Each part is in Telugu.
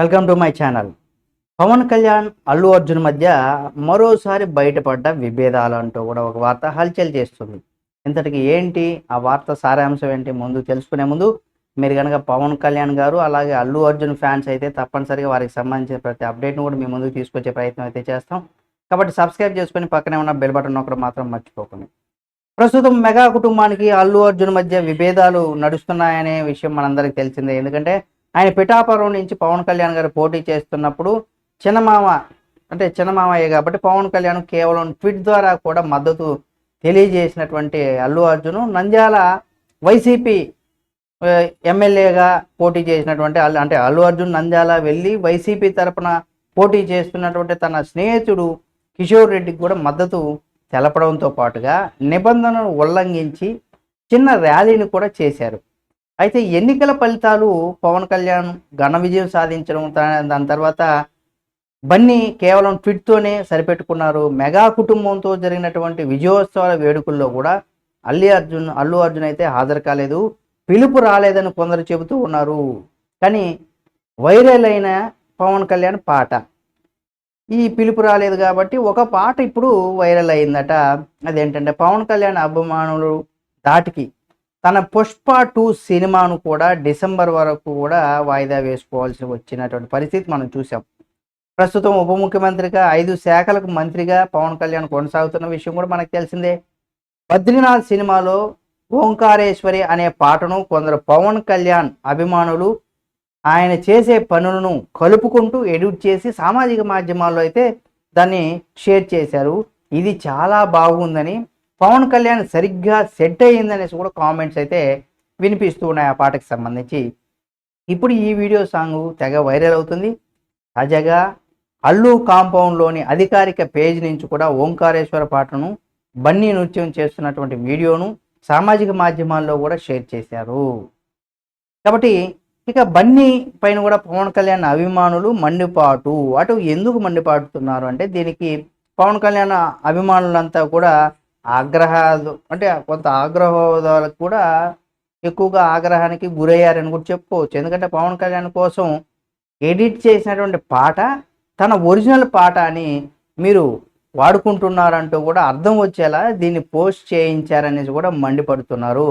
Welcome to my channel. Pawan Kalyan Allu Arjun మధ్య మరోసారి బయటపడ్డ విభేదాలు అంటూ కూడా ఒక వార్త హల్చల్ చేస్తుంది. ఇంతటికి ఏంటి? ఆ వార్త సారాంశం ఏంటి? ముందు తెలుసుకునే ముందు మీరు కనుక పవన్ కళ్యాణ్ గారు అలాగే అల్లు అర్జున్ ఫ్యాన్స్ అయితే తప్పనిసరిగా వారికి సంబంధించిన ప్రతి అప్డేట్ను కూడా మీ ముందుకు తీసుకొచ్చే ప్రయత్నం అయితే చేస్తాం. కాబట్టి సబ్స్క్రైబ్ చేసుకొని పక్కనే ఉన్న బెల్ బటన్ ఒకటి మాత్రం మర్చిపోకండి. ప్రస్తుతం మెగా కుటుంబానికి అల్లు అర్జున్ మధ్య విభేదాలు నడుస్తున్నాయనే విషయం మనందరికీ తెలిసిందే. ఎందుకంటే ఆయన పిఠాపురం నుంచి పవన్ కళ్యాణ్ గారు పోటీ చేస్తున్నప్పుడు చిన్నమామ అంటే చిన్నమామయ్య కాబట్టి పవన్ కళ్యాణ్ కేవలం ట్వీట్ ద్వారా కూడా మద్దతు తెలియజేసినటువంటి అల్లు అర్జున్. నంద్యాల వైసీపీ ఎమ్మెల్యేగా పోటీ చేసినటువంటి అల్లు అంటే అల్లు అర్జున్ నంద్యాల వెళ్ళి వైసీపీ తరపున పోటీ చేస్తున్నటువంటి తన స్నేహితుడు కిషోర్ రెడ్డికి కూడా మద్దతు తెలపడంతో పాటుగా నిబంధనను ఉల్లంఘించి చిన్న ర్యాలీని కూడా చేశారు. అయితే ఎన్నికల ఫలితాలు పవన్ కళ్యాణ్ ఘన విజయం సాధించడం దాని తర్వాత బన్నీ కేవలం ట్విట్తోనే సరిపెట్టుకున్నారు. మెగా కుటుంబంతో జరిగినటువంటి విజయోత్సవాల వేడుకల్లో కూడా అల్లి అర్జున్ అల్లు అర్జున్ అయితే హాజరు కాలేదు. పిలుపు రాలేదని కొందరు చెబుతూ ఉన్నారు. కానీ వైరల్ అయిన పవన్ కళ్యాణ్ పాట. ఈ పిలుపు రాలేదు కాబట్టి ఒక పాట ఇప్పుడు వైరల్ అయిందట. అదేంటంటే పవన్ కళ్యాణ్ అభిమానులు దాటికి తన పుష్ప టూ సినిమాను కూడా డిసెంబర్ వరకు కూడా వాయిదా వేసుకోవాల్సి వచ్చినటువంటి పరిస్థితి మనం చూసాం. ప్రస్తుతం ఉప ముఖ్యమంత్రిగా ఐదు శాఖలకు మంత్రిగా పవన్ కళ్యాణ్ కొనసాగుతున్న విషయం కూడా మనకు తెలిసిందే. బద్రీనాథ్ సినిమాలో ఓంకారేశ్వరి అనే పాటను కొందరు పవన్ కళ్యాణ్ అభిమానులు ఆయన చేసే పనులను కలుపుకుంటూ ఎడిట్ చేసి సామాజిక మాధ్యమాల్లో అయితే దాన్ని షేర్ చేశారు. ఇది చాలా బాగుందని పవన్ కళ్యాణ్ సరిగ్గా సెట్ అయ్యిందనేసి కూడా కామెంట్స్ అయితే వినిపిస్తూ ఉన్నాయి ఆ పాటకి సంబంధించి. ఇప్పుడు ఈ వీడియో సాంగ్ తెగ వైరల్ అవుతుంది. తాజాగా అల్లు కాంపౌండ్లోని అధికారిక పేజ్ నుంచి కూడా ఓంకారేశ్వర పాటను బన్నీ నృత్యం చేస్తున్నటువంటి వీడియోను సామాజిక మాధ్యమాల్లో కూడా షేర్ చేశారు. కాబట్టి ఇక బన్నీ పైన కూడా పవన్ కళ్యాణ్ అభిమానులు మండిపాటు. అటు ఎందుకు మండిపాటుతున్నారు అంటే దీనికి పవన్ కళ్యాణ్ అభిమానులంతా కూడా ఆగ్రహాలు అంటే కొంత ఆగ్రహోదాలకు కూడా ఎక్కువగా ఆగ్రహానికి గురయ్యారని కూడా చెప్పుకోవచ్చు. ఎందుకంటే పవన్ కళ్యాణ్ కోసం ఎడిట్ చేసినటువంటి పాట తన ఒరిజినల్ పాట అని మీరు వాడుకుంటున్నారంటూ కూడా అర్థం వచ్చేలా దీన్ని పోస్ట్ చేయించారనేసి కూడా మండిపడుతున్నారు.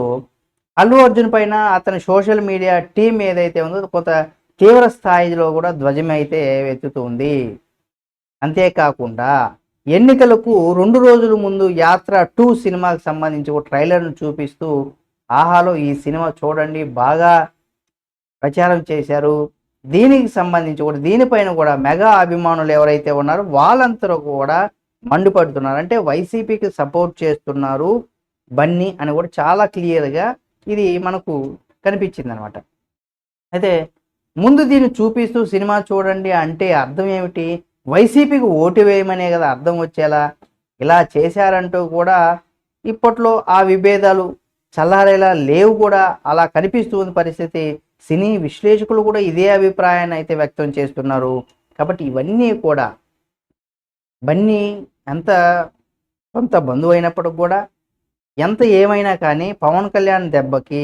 అల్లు అర్జున్ పైన అతని సోషల్ మీడియా టీం ఏదైతే ఉందో కొంత తీవ్ర స్థాయిలో కూడా ధ్వజమైతే అయితే ఎత్తుతుంది అంతేకాకుండా ఎన్నికలకు రెండు రోజుల ముందు యాత్ర టూ సినిమాకి సంబంధించి ఒక ట్రైలర్ను చూపిస్తూ ఆహాలో ఈ సినిమా చూడండి బాగా ప్రచారం చేశారు. దీనికి సంబంధించి కూడా దీనిపైన కూడా మెగా అభిమానులు ఎవరైతే ఉన్నారో వాళ్ళందరూ కూడా మండిపడుతున్నారు. అంటే వైసీపీకి సపోర్ట్ చేస్తున్నారు బన్నీ అని కూడా చాలా క్లియర్గా ఇది మనకు కనిపించింది అనమాట అయితే ముందు దీన్ని చూపిస్తూ సినిమా చూడండి అంటే అర్థం ఏమిటి? వైసీపీకి ఓటు వేయమనే కదా అర్థం వచ్చేలా ఇలా చేశారంటూ కూడా ఇప్పట్లో ఆ విభేదాలు చల్లారేలా లేవు కూడా. అలా కనిపిస్తుంది పరిస్థితి సినీ విశ్లేషకులు కూడా ఇదే అభిప్రాయాన్ని అయితే వ్యక్తం చేస్తున్నారు. కాబట్టి ఇవన్నీ కూడా బన్నీ ఎంత కొంత బంధువు అయినప్పటికి కూడా ఎంత ఏమైనా కానీ పవన్ కళ్యాణ్ దెబ్బకి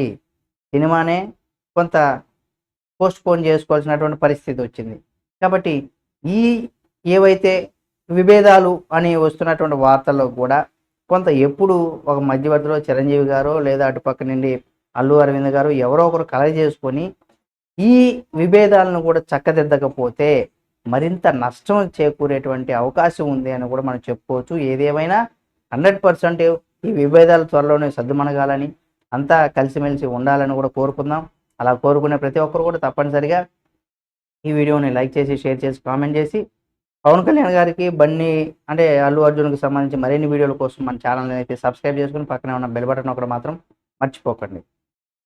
సినిమానే కొంత పోస్ట్ పోన్ చేసుకోవాల్సినటువంటి పరిస్థితి వచ్చింది. కాబట్టి ఈ ఏవైతే విభేదాలు అని వస్తున్నటువంటి వార్తల్లో కూడా కొంత ఎప్పుడు ఒక మధ్యవర్తిలో చిరంజీవి గారు లేదా అటుపక్క నుండి అల్లు అరవింద్ గారు ఎవరో ఒకరు కలగ చేసుకొని ఈ విభేదాలను కూడా చక్కదిద్దకపోతే మరింత నష్టం చేకూరేటువంటి అవకాశం ఉంది అని కూడా మనం చెప్పుకోవచ్చు. ఏదేమైనా హండ్రెడ్ పర్సెంట్ ఈ విభేదాలు త్వరలోనే సర్దుమణగాలని అంతా కలిసిమెలిసి ఉండాలని కూడా కోరుకుందాం. అలా కోరుకునే ప్రతి ఒక్కరు కూడా తప్పనిసరిగా ఈ వీడియోని లైక్ చేసి షేర్ చేసి కామెంట్ చేసి పవన్ కళ్యాణ్ గారికి బన్నీ అంటే అల్లు అర్జున్కి సంబంధించి మరిన్ని వీడియోల కోసం మన ఛానల్ని అయితే సబ్స్క్రైబ్ చేసుకుని పక్కనే ఉన్న బెల్ బటన్ ఒకటి మాత్రం మర్చిపోకండి.